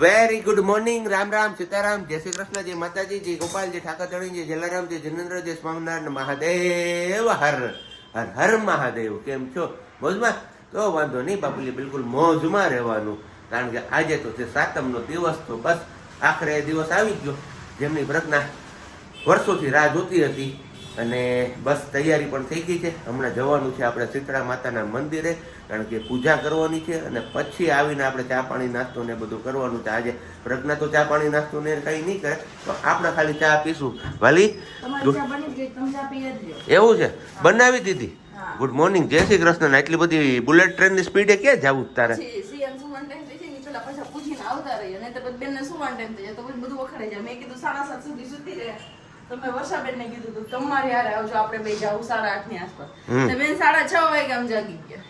Very good morning Ram Ram, Sitaram, જય શ્રી કૃષ્ણ, જય માતાજી, જય ગોપાલજી ઠાકરધણી જય જલારામ, જય જનેન્દ્ર, જય સ્વામિનારાયણ, મહાદેવ, હર હર હર મહાદેવ. કેમ છો? મોજમાં? તો વાંધો નહીં બાપુલી બિલકુલ મોજમાં રહેવાનું. કારણ કે આજે તો છે સાતમનો દિવસ, તો બસ આખરે દિવસ આવી ગયો. જેમની પ્રજ્ઞા વર્ષોથી રાહ જોતી હતી અને બસ તૈયારી પણ થઈ ગઈ છે. હમણાં જવાનું છે આપણે શીતળા માતાના મંદિરે કારણ કે પૂજા કરવાની છે અને પછી આવીને આપણે ચા પાણી નાસ્તો ને બધું કરવાનું છે. આજે પ્રજ્ઞા તો ચા પાણી નાસ્તો ને કંઈ નહીં કરે તો આપણે ખાલી ચા પીશું. વાલી બની એવું છે? બનાવી દીધી? ગુડ મોર્નિંગ જય શ્રી કૃષ્ણ એટલી બધી બુલેટ ટ્રેનની સ્પીડે ક્યાં જવું તારે? ને આવતા રહીએ. નહીં તો પછી બેનને સુવન ટાઈમ થઈ જાય તો બધું વખડાઈ જાય. મેં કીધું સાડા સાત સુધી સુતી રહે. તો મેં વર્ષાબેનને કીધું તું તમારે યાર આવજો આપણે બે જાવ સાડા આઠની આસપાસ બેન સાડા છ વાગે આમ જાગી ગયા.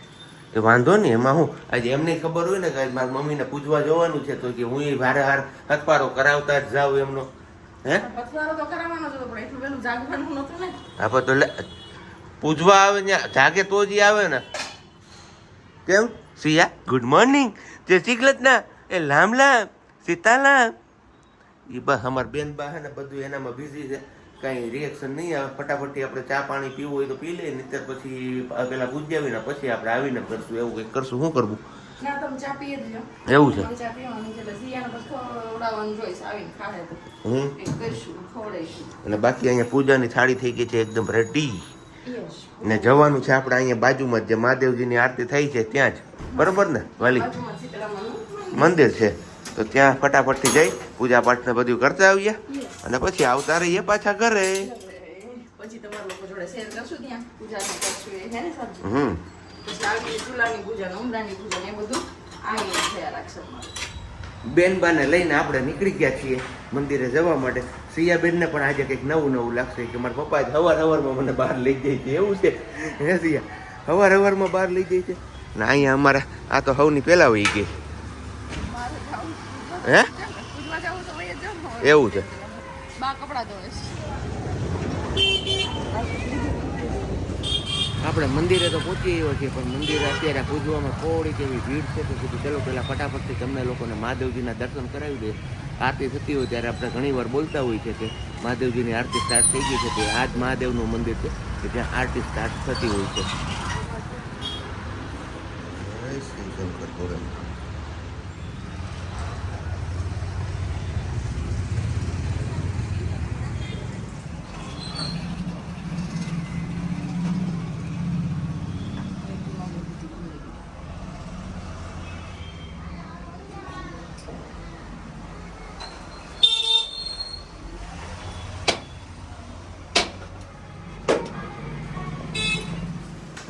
એ વાંધો નહીં એમાં હું આજે એમને ખબર હોય ને કે મારી મમ્મીને પૂજવા જવાનું છે તો કે હું એ ભારે હાર હથપારો કરાવતા જ જાઉં એમનો. હે? પથવારો તો કરાવવાનો હતો પણ એટલું પેલું જાગવાનું નહોતું ને. આપણે તો લે- પૂજવા આવે ને જાગે તો જ આવે ને. કેમ? સિયા ગુડ મોર્નિંગ. જય શ્રી કૃષ્ણ. એ લાંબલા લામ સીતાલામ એ બસ અમારા બેન બા હે ને બધું એનામાં બિઝી છે. કાંઈ રિએક્શન નહીં આવે. ફટાફટી આપણે ચા પાણી પીવું હોય તો પી લઈએ નહીં પછી આ પેલા પૂજી પછી આપણે આવીને કરશું એવું કંઈક કરશું. શું કરવું? એવું છે? અને બાકી અહીંયા પૂજાની થાળી થઈ ગઈ છે એકદમ રેડી ને જવાનું છે આપણે અહીંયા બાજુમાં જે મહાદેવજીની આરતી થઈ છે ત્યાં જ. બરોબર ને વાલી? મંદિર છે. તો ત્યાં ફટાફટથી જઈ પૂજા પાઠ ને બધું કરતા આવીએ. અને પછી આવતા રહીએ પાછા ઘરે. હમ. બેનબાને લઈને આપણે નીકળી ગયા છીએ મંદિરે જવા માટે. સિયાબેનને પણ આજે કંઈક નવું નવું લાગશે કે મારા પપ્પા હવાર હવારમાં મને બહાર લઈ જાય છે. એવું છે. હે સિયા? હવાર હવારમાં બહાર લઈ જાય છે. ને અહીંયા અમારે આ તો હવની પહેલા વહી ગઈ. હે. એવું છે. બા કપડાં ધોવે છે. આપણે મંદિરે તો પહોંચી ગયો છીએ પણ મંદિરે અત્યારે પૂજવામાં થોડીક એવી ભીડ છે તો કીધું ચલો પહેલાં ફટાફટથી તમને લોકોને મહાદેવજીના દર્શન કરાવી દે. આરતી થતી હોય ત્યારે આપણે ઘણીવાર બોલતા હોય છે કે મહાદેવજીની આરતી સ્ટાર્ટ થઈ ગઈ છે તે આ જ મહાદેવનું મંદિર છે કે જ્યાં આરતી સ્ટાર્ટ થતી હોય છે.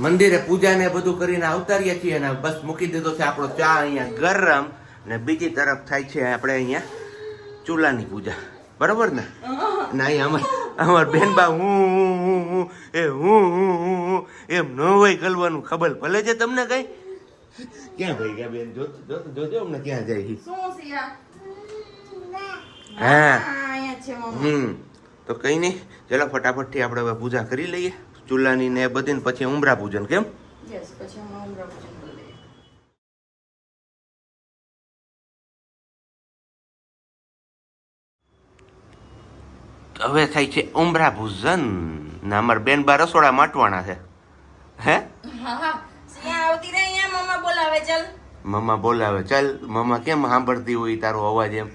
મંદિરે પૂજા ને બધું કરીને આવતારીએ છીએ અને બસ મૂકી દીધો છે આપણો ચા અહીંયા ગરમ ને બીજી તરફ થાય છે આપણે અહીંયા ચૂલાની પૂજા. બરોબર ને? ના અહીંયા અમાર અમાર બેનબા હું હું એ હું હું એમ ન હોય ગલવાનું ખબર ભલે છે તમને કઈ? ક્યાં ભાઈ ગયા બેન? જોજો અમને ક્યાં જાય. હા. હમ. તો કઈ નહીં ચલો ફટાફટથી આપણે હવે પૂજા કરી લઈએ. ચૂલાની ને બધી ને પછી ઉમરા પૂજન કેમ? યસ પછી હમણાં ઉમરા પૂજન કરી હવે થાય છે ઉમરા ભૂજન ને અમારા બેન બા રસોડા માટવાના છે. હે? આવતી રહે અહીંયા મમ્મા બોલાવે ચાલ. મમ્મા બોલાવે ચાલ. મમ્મા કેમ સાંભળતી હોય તારો અવાજ એમ?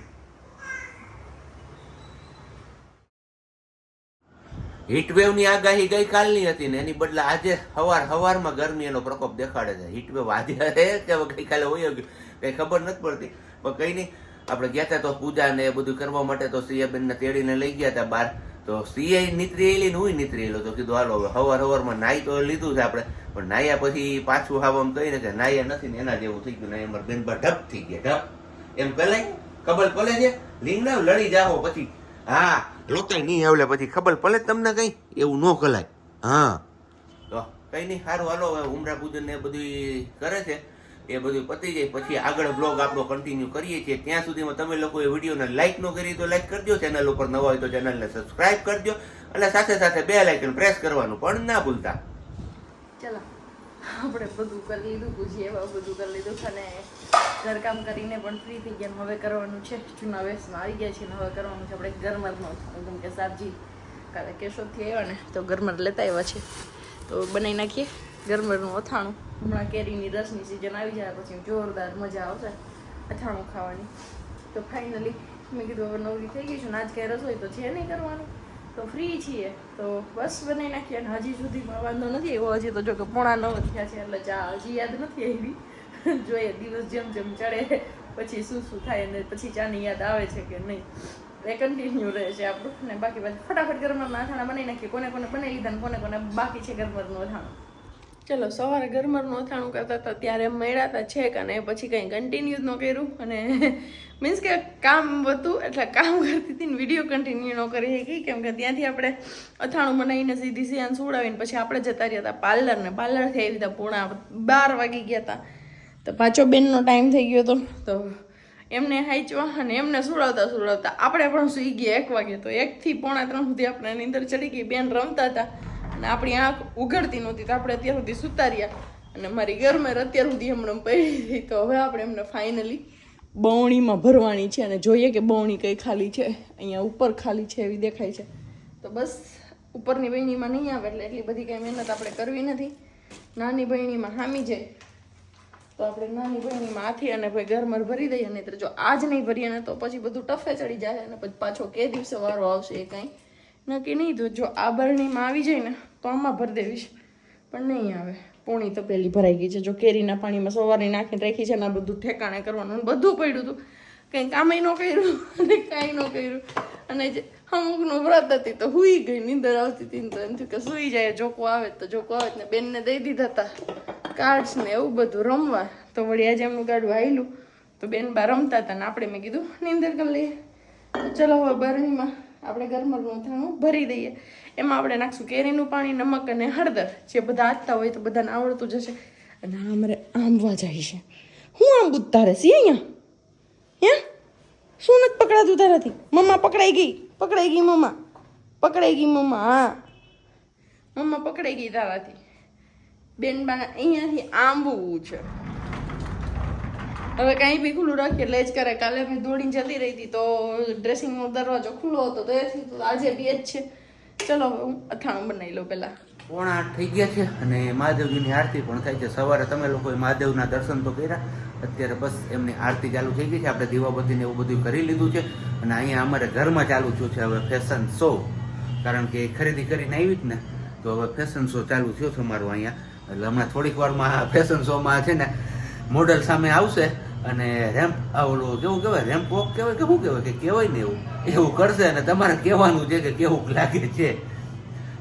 હીટવેવની આગાહી ગઈકાલની હતી ને એની બદલે આજે હવાર હવારમાં ગરમી એનો પ્રકોપ દેખાડે છે. હીટવેવ આજે હે કે ગઈકાલે હોય કંઈ ખબર નથી પડતી. પણ કંઈ નહીં, આપણે ગયા હતા તો પૂજા ને એ બધું કરવા માટે તો સિયાબેનને તેડીને લઈ ગયા હતા બહાર. તો સિયા નીતરી એલી ને હું નીતરી તો કીધું, હાલો, હવે હવાર હવારમાં નાઈ તો લીધું છે આપણે. પણ નાયા પછી પાછું હાવ કહીને કે નાયા નથી ને એના જેવું થઈ ગયું ને અમારા બેન બા ઢપ થઈ ગયા, ઢપ. એમ પેલાય ખબર પલે છે? લીંગના લડી જાઓ પછી. હા લોકાય નહીં આવલે પછી ખબર પડે તમને કઈ? એવું ન કલાય. હા. તો કઈ નહીં સારું હાલો હવે ઉમરા પૂજન ને એ બધું કરે છે. એ બધું પતી જાય. પછી આગળ બ્લોગ આપણો કન્ટિન્યુ કરીએ છીએ. ત્યાં સુધીમાં તમે લોકો એ વિડીયોને લાઈક ન કરી તો લાઈક કરજો. ચેનલ ઉપર નવા હોય તો ચેનલને સબસ્ક્રાઇબ કરજો. અને સાથે સાથે બે લાઇકન પ્રેસ કરવાનું પણ ના ભૂલતા. ચલો આપણે બધું કરી લીધું પૂછીએ બધું કરી લીધું. અને ઘરકામ કરીને પણ ફ્રી થઈ ગયા હવે કરવાનું છે. જૂના વેસમાં આવી ગયા છીએ હવે કરવાનું છે. આપણે ગરમરનું કેમ કે સાબજી કાલે કેશોદથી આવ્યા ને, તો ગરમર લેતા આવ્યા છે. તો બનાવી નાખીએ ગરમરનું અથાણું. હમણાં કેરીની રસની સિઝન આવી જાય, પછી જોરદાર મજા આવશે અથાણું ખાવાની. તો ફાઇનલી મેં કીધું હવે નવરી થઈ ગઈ છું ને, આજ કાંઈ રસોઈ તો છે નહીં કરવાનું. તો ફ્રી છીએ. તો બસ બનાવી નાખીએ અને હજી સુધીમાં વાંધો નથી. એવો હજી તો જો કે પોણા નવ થયા છે, એટલે ચા હજી યાદ નથી આવી. જોઈએ, દિવસ જેમ જેમ ચડે, પછી શું શું થાય અને પછી ચાની યાદ આવે છે કે નહીં. એ કન્ટિન્યુ રહે છે આપણું. ને બાકી બાકી ફટાફટ ગરમરના અથાણા બનાવી નાખીએ. કોને કોને બનાવી લીધા ને કોને કોને બાકી છે ગરમરનું અથાણું. ચલો, સવારે ગરમરનું અથાણું કરતા હતા, ત્યારે મળ્યા હતા છેક અને પછી કંઈ કન્ટિન્યુ જ ન કર્યું. અને મીન્સ કે કામ હતું, એટલે કામ કરતી હતી ને વીડિયો કન્ટિન્યુ ન કરી શકી. કેમ કે ત્યાંથી આપણે અથાણું બનાવીને સીધી સિયાન સુવડાવીને પછી આપણે જતા રહ્યા હતા પાર્લરને. પાર્લરથી આવી હતા પૂણા બાર વાગી ગયા હતા. તો પાછો બેનનો ટાઈમ થઈ ગયો હતો તો એમને હાંચવા અને એમને સુડાવતા સુડાવતા આપણે પણ સૂઈ ગયા એક વાગે. તો એકથી પોણા ત્રણ સુધી આપણે નીંદર ચડી ગઈ. બેન રમતા હતા અને આપણી આંખ ઉઘડતી નહોતી તો આપણે અત્યાર સુધી સુતા રહ્યા. અને મારી ઘરમાં અત્યાર સુધી હમણાં પડી તો હવે આપણે એમને ફાઇનલી બવણીમાં ભરવાની છે અને જોઈએ કે બવણી કઈ ખાલી છે. અહીંયા ઉપર ખાલી છે એવી દેખાય છે. તો બસ ઉપરની બહેણીમાં નહીં આવે એટલે એટલી બધી કંઈ મહેનત આપણે કરવી નથી. નાની બહેણીમાં હામી જાય. તો આપણે નાની બહેણીમાં માથી અને ભાઈ ગરમર ભરી દઈએ નહીં જો આજ નહીં ભરીએ ને તો પછી બધું ટફે ચડી જાય અને પછી પાછો કે દિવસે વારો આવશે એ કાંઈ નક્કી નહીં. તો જો આ બરણીમાં આવી જાય ને, તો આમાં ભરી દેવીશ. પણ નહીં આવે. પોણી તો પેલી ભરાઈ ગઈ છે. જો કેરીના પાણીમાં સવારની નાખીને રાખી છે ને આ બધું ઠેકાણે કરવાનું. બધું પડ્યું હતું. કંઈ કામે ન કર્યું અને કાંઈ ન કર્યું. અને જે અમુકનું વ્રત હતી તો હુઈ ગઈ, નીંદર આવતી હતી તો એમ થયું કે સુઈ જાય, જોકો આવે તો જોકો આવે ને. બેનને દઈ દીધા હતા. કાર્ડ્સ ને એવું બધું રમવા. તો વળી આજે એમનું ગાડું આવેલું તો બેન બા રમતા હતા ને આપણે મેં કીધું, નીંદર કરી લઈએ. તો ચલો હવે બરણીમાં આપણે ગરમરનું અથાણું ભરી દઈએ. એમાં આપણે નાખશું કેરીનું પાણી, નમક અને હળદર. જે બધા આપતા હોય તો બધાને આવડતું જશે અને અમારે આંબવા જાય છે. હું આંબુ તારે સી અહીંયા? હે? શું નથી પકડાતું તારાથી? મમ્મા પકડાઈ ગઈ પકડાઈ ગઈ મમ્મા. પકડાઈ ગઈ મમ્મા, હા. મમ્મા પકડાઈ ગઈ તારાથી. બેન બા, અહીંયાથી આંબવું છે. હવે કાંઈ બી ખુલ્લું રાખીએ, એટલે જ કરે. કાલે મેં દોડીને જતી રહી હતી તો ડ્રેસિંગનો દરવાજો ખુલ્લો હતો, તો એથી તો આજે બી જ છે. ચલો, હવે હું અથાણું બનાવી લઉં પહેલાં. પોણા આઠ થઈ ગયા છે અને મહાદેવજીની આરતી પણ થાય છે. સવારે તમે લોકોએ મહાદેવના દર્શન તો કર્યા. અત્યારે બસ એમની આરતી ચાલુ થઈ ગઈ છે. આપણે દીવાબત્તીને એવું બધું કરી લીધું છે અને અહીંયા અમારે ઘરમાં ચાલુ થયું છે હવે ફેશન શો કારણ કે ખરીદી કરીને આવી જ ને. તો હવે ફેશન શો ચાલુ થયો છે અમારો અહીંયા. એટલે હમણાં થોડીક વારમાં આ ફેશન શોમાં છે ને મોડલ સામે આવશે અને રેમ્પ ઓલું કેવું કહેવાય રેમ્પ વોક કહેવાય કે શું કહેવાય? કે કહેવાય ને એવું. એવું કરશે અને તમારે કહેવાનું છે કે કેવું લાગે છે.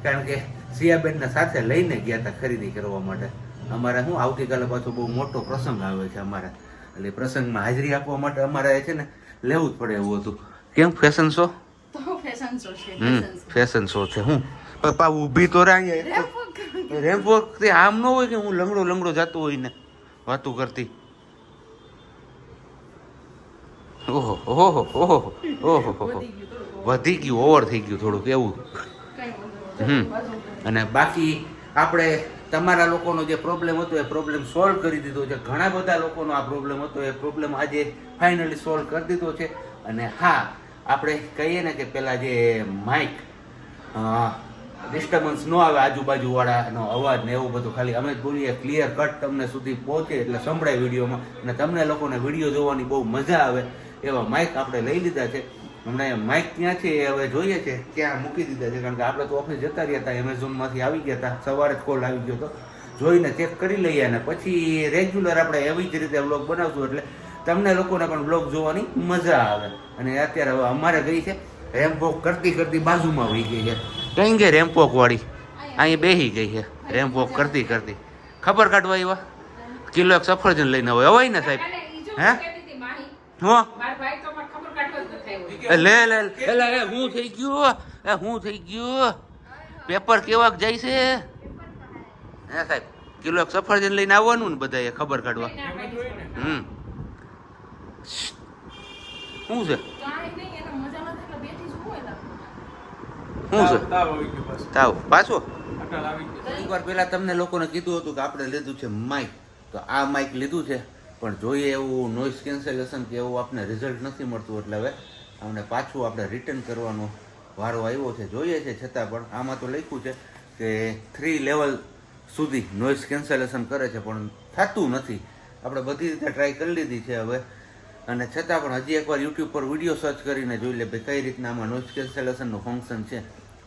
કારણ કે સિયાબેનને સાથે લઈને ગયા હતા ખરીદી કરવા માટે. અમારે શું આવતીકાલે પાછો બહુ મોટો પ્રસંગ આવે છે અમારે. એટલે પ્રસંગમાં હાજરી આપવા માટે અમારે છે ને લેવું જ પડે એવું હતું. કેમ ફેશન શો ફેશન શો છે હમ ફેશન શો છે હું. પપ્પા ઊભી તો રહી રેમ્પ વર્ક તે આમ ન હોય કે હું લંગડો લંગડો જતો હોય ને વાતો કરતી. ઓહો ઓહો ઓહો ઓહો ઓહો વધી ગયું ઓવર થઈ ગયું થોડુંક એવું. હમ. અને બાકી આપણે તમારા લોકોનો જે પ્રોબ્લેમ હતો એ પ્રોબ્લેમ સોલ્વ કરી દીધો છે. ઘણા બધા લોકોનો આ પ્રોબ્લેમ હતો. એ પ્રોબ્લેમ આજે ફાઇનલી સોલ્વ કરી દીધો છે. અને હા આપણે કહીએ ને કે પેલા જે માઇક ડિસ્ટર્બન્સ ન આવે, આજુબાજુવાળાનો અવાજ ને એવું બધું. ખાલી અમે બોલીએ ક્લિયર કટ તમને સુધી પહોંચે એટલે સંભળાય વિડીયોમાં. અને તમને લોકોને વીડિયો જોવાની બહુ મજા આવે, એવા માઇક આપણે લઈ લીધા છે. હમણાં માઇક ક્યાં છે, એ હવે જોઈએ છે ત્યાં મૂકી દીધા છે. કારણ કે આપણે તો ઓફિસ જતા રહ્યા હતા એમેઝોનમાંથી આવી ગયા હતા, સવારે જ કોલ આવી ગયો હતો. જોઈને ચેક કરી લઈએ અને પછી રેગ્યુલર આપણે એવી જ રીતે વ્લોગ બનાવશું એટલે તમને લોકોને પણ વ્લોગ જોવાની મજા આવે. અને અત્યારે હવે અમારે ગઈ છે રેમ્પો કરતી કરતી બાજુમાં વહી ગઈ છે. કઈ ગઈ રેમ્પોક વાળી. અહીં બેહી ગઈ છે. રેમ્પોક કરતી કરતી. ખબર કાઢવા આવ્યા કિલો એક સફરજન લઈને હોય હોય ને સાહેબ. હે? હું? લે લે લે. હું થઈ ગયું? એ હું થઈ ગયું? પેપર કેવાક જાય છે? હે સાહેબ કિલો એક સફરજન લઈને આવવાનું ને બધાએ ખબર કાઢવા. હમ. શું છે કાંઈ નહીં એને મજા નથી એટલે બેઠી છું હું એના શું છે? તાવ આવી ગયો બસ તાવ. પાછો? એકવાર પહેલા તમને લોકોને કીધું હતું કે આપણે લીધું છે માઇક તો આ માઇક લીધું છે પણ જોઈએ એવું નોઇઝ કેન્સલેશન કે એવું આપણે રિઝલ્ટ નથી મળતું. એટલે હવે અમને પાછું આપણે રિટર્ન કરવાનો વારો આવ્યો છે. જોઈએ છે છતાં પણ આમાં તો લખ્યું છે કે થ્રી લેવલ સુધી નોઇઝ કેન્સલેશન કરે છે પણ થતું નથી. આપણે બધી રીતે ટ્રાય કરી લીધી છે હવે. અને છતાં પણ હજી એકવાર યુટ્યુબ પર વીડિયો સર્ચ કરીને જોઈ લે ભાઈ કઈ રીતના આમાં નોઇઝ કેન્સલેશનનું ફંક્શન છે.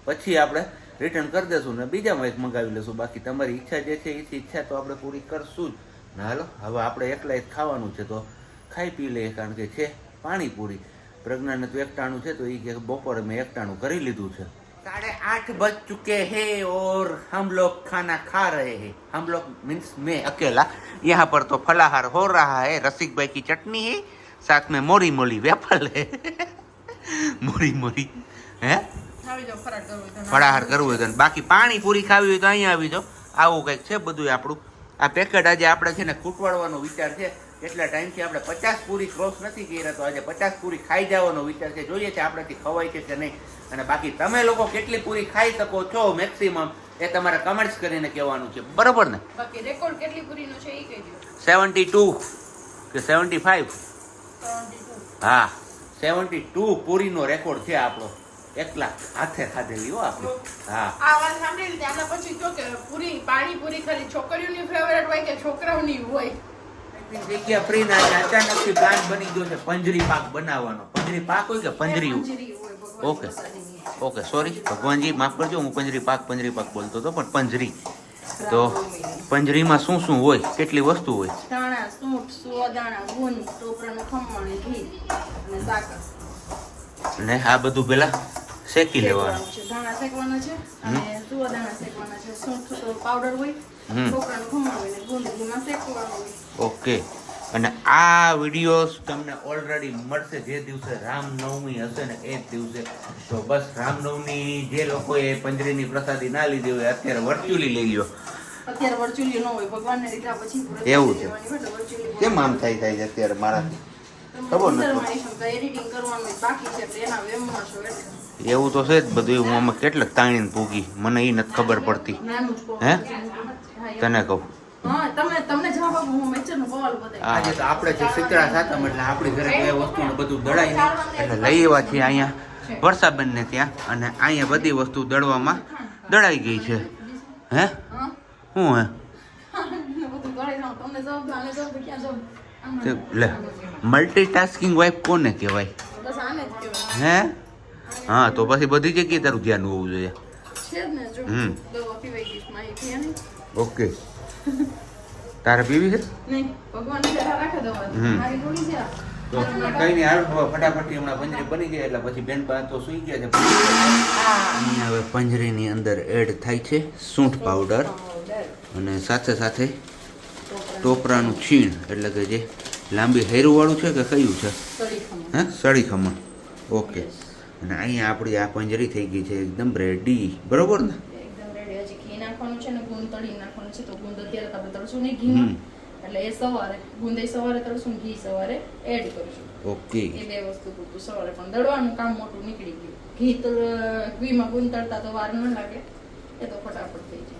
પછી આપણે રિટર્ન કરી દેશું ને બીજામાં એક મંગાવી લેશું બાકી તમારી ઈચ્છા જે છે એ ઈચ્છા તો આપણે પૂરી કરશું જ ને હાલો હવે આપણે એકલા એક ખાવાનું છે તો ખાઈ પી લઈએ કારણ કે છે પાણીપુરી પ્રજ્ઞાને તો એકટાણું છે તો એ કે બપોરે મેં એકટાણું કરી લીધું છે साढ़े आठ बज चुके हैं और हम लोग खाना खा रहे हैं हम लोग मीन्स मैं अकेला यहाँ पर तो फलाहार हो रहा है रसिक भाई की चटनी है साथ में मोरी मोरी वेफल है મોરી મોરી હે આવી જાઓ કરવું હોય તો ફળાહાર કરવું હોય તો બાકી પાણી પૂરી ખાવી હોય તો અહીંયા આવી જાઓ. આવું કંઈક છે બધું આપણું. આ પેકેટ આજે આપણે છે ને ખૂટવાડવાનો વિચાર છે. એટલા ટાઈમથી આપણે પચાસ પૂરી ક્રોસ નથી કર્યા તો આજે પચાસ પૂરી ખાઈ જવાનો વિચાર છે. જોઈએ છે આપણાથી ખવાય છે કે નહીં. અને બાકી તમે લોકો કેટલી પૂરી ખાઈ શકો છો મેક્સિમમ એ તમારે કમેન્ટ્સ કરીને કહેવાનું છે. બરોબર ને? બાકી રેકોર્ડ કેટલી પૂરીનો છે એ કહી દો સેવન્ટી ટુ કે સેવન્ટી ફાઈવ હા સેવન્ટી ટુ પૂરીનો રેકોર્ડ છે આપણો. એકલા હાથે ખાધેલી હો આપણે. હા. આ વાત સાંભળી લીધી. પછી જો કે પૂરી પાણી પૂરી ખાલી છોકરીઓની ફેવરેટ હોય કે છોકરાઓની હોય? જગ્યા ફ્રી ના અચાનકથી પ્લાન બની ગયો છે. પંજરી પાક બનાવવાનો. પંજરી પાક હોય કે પંજરી ઓકે. ઓકે સોરી ભગવાનજી માફ કરજો હું પંજરી પાક પંજરી પાક બોલતો હતો પણ પંજરી. તો પંજરીમાં શું શું હોય? કેટલી વસ્તુ હોય? ધાણા સૂંઠ સુવાદાણા ગુંદ ટોપરાનું ખમણ ઘી અને સાકર. અને આ બધું પેલા શેકી લેવાનું. છે ધાણા શેકવાના છે અને સુવાદાણા શેકવાના છે સૂંઠ તો પાવડર હોય હમ. ટોપરાનું ખમણ હોય ને ગુંદ ઘીમાં શેકવાનું ઓકે. અને આ વિડીયોઝ તમને ઓલરેડી મળશે જે દિવસે રામનવમી હશે ને એ જ દિવસે. તો બસ રામનવમી જે લોકોએ પંજરીની પ્રસાદી ના લીધી હોય અત્યારે વર્ચ્યુઅલી લઈ લ્યો. અત્યારે વર્ચ્યુઅલી ન હોય ભગવાનને લીધા પછી એવું છે. કેમ આમ થાય થાય છે અત્યારે મારાથી ખબર નથી. એડિટિંગ કરવાનું હોય બાકી છે એટલે એના વેમમાં છો એટલે? એવું તો છે જ બધું હું આમાં કેટલાક તાણીને ભૂગી મને એ નથી ખબર પડતી. હે? તને કહું. હા તમે તમને જવાબ આપો હું મેચરનું બવાલ બતાવી આજે તો આપણે જે સિતરા સાતમ એટલે આપણી ઘરે વસ્તુને બધું દળાય નહીં. એટલે લઈ આવ્યા છીએ અહીંયા. વર્ષાબેનને ત્યાં. અને અહીંયા બધી વસ્તુ દળવામાં દળાઈ ગઈ છે. હે? શું હે લે. મલ્ટીટાસ્કિંગ વાઇફ કોને કહેવાય? હે? હા તો પછી બધી જગ્યાએ તારું ધ્યાન હોવું જોઈએ. હમ. ઓકે. તારે પીવી છે. તો કઈ નહીં હાલ ફટાફટ હમણાં પંજરી બની ગઈ એટલે પછી બેન પાસે તો સુઈ ગયા છે. હવે પંજરીની અંદર એડ થાય છે સૂંઠ પાવડર. અને સાથે સાથે ટોપરાનું છીણ એટલે કે જે લાંબી હૈરુંવાળું છે કે કયું છે? હા. સળી ખમણ. ઓકે. અને અહીંયા આપણી આ પંજરી થઈ ગઈ છે એકદમ રેડી બરોબર ને? ઘી નાખવાનું છે ને ગુંદ તળી નાખવાનું છે તો ગુંદ અત્યારે તમે તળશું નહીં ઘીમાં. એટલે એ સવારે ગુંદ સવારે તળશું ઘી સવારે એડ કરીશું. ઓકે. એ બે વસ્તુ પૂરતું. સવારે પણ દળવાનું કામ મોટું નીકળી ગયું. ઘી ઘીમાં ગુંદ તળતા તો વાર ન લાગે. એ તો ફટાફટ થઈ જાય.